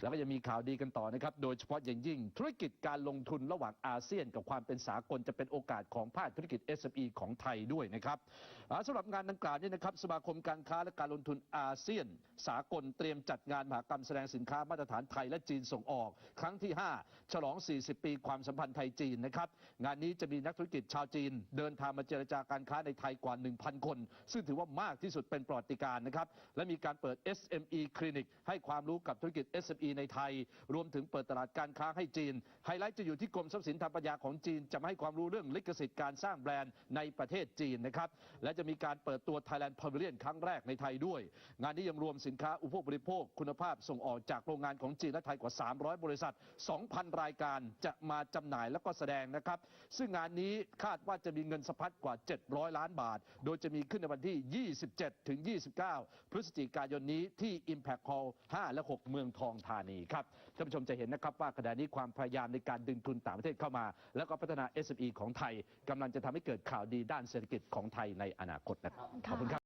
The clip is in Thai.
แล้วก็ยังมีข่าวดีกันต่อนะครับ โดยเฉพาะอย่างยิ่ง ธุรกิจการลงทุนระหว่างอาเซียนกับความเป็นสากลจะเป็นโอกาสของภาคธุรกิจ SME ของไทยด้วยนะครับอ่าสำหรับงานดังกล่าวเนี่ยนะครับสมาคมการค้าและการลงทุนอาเซียน สากลเตรียมจัดงานมหกรรมแสดงสินค้ามาตรฐานไทยและจีนส่งออก ครั้งที่ 5 ฉลอง 40 ปีความสัมพันธ์ไทยจีนนะครับงานนี้จะมีนักธุรกิจชาวจีน เดินทางมาเจรจาการค้าในไทยกว่า 1,000 คน ซึ่งถือว่ามากที่สุดเป็นประวัติการณ์นะครับและมีการเปิด SME คลินิกให้ความรู้กับธุรกิจ SME ในไทย รวมถึงเปิดตลาดการค้าให้จีน ไฮไลท์จะอยู่ที่กรมทรัพย์สินทางปัญญาของจีน จะมาให้ความรู้เรื่องลิขสิทธิ์การสร้างแบรนด์ในประเทศจีนนะครับ และจะมีการเปิดตัว Thailand Pavilion ครั้งแรกในไทยด้วย งานนี้ยังรวมสินค้าอุปโภคบริโภค คุณภาพส่งออกจากโรงงานของจีนและไทยกว่า 300 บริษัท 2,000 รายการจะมาจำหน่ายแล้วก็แสดงนะครับ ซึ่งงานนี้คาดว่าจะมีเงินสะพัดกว่า 700 ล้านบาท โดยจะมีขึ้นในวันที่ 27 ถึง 29 พฤศจิกายนนี้ที่ Impact Hall 5 และ 6 เมืองทองธานีครับท่านผู้ชมจะเห็นนะครับว่าขณะนี้ความพยายามในการดึงทุนต่างประเทศเข้ามา แล้วก็พัฒนา SME ของไทยกำลังจะทำให้เกิดข่าวดีด้านเศรษฐกิจของไทยในอนาคตนะครับขอบคุณครับ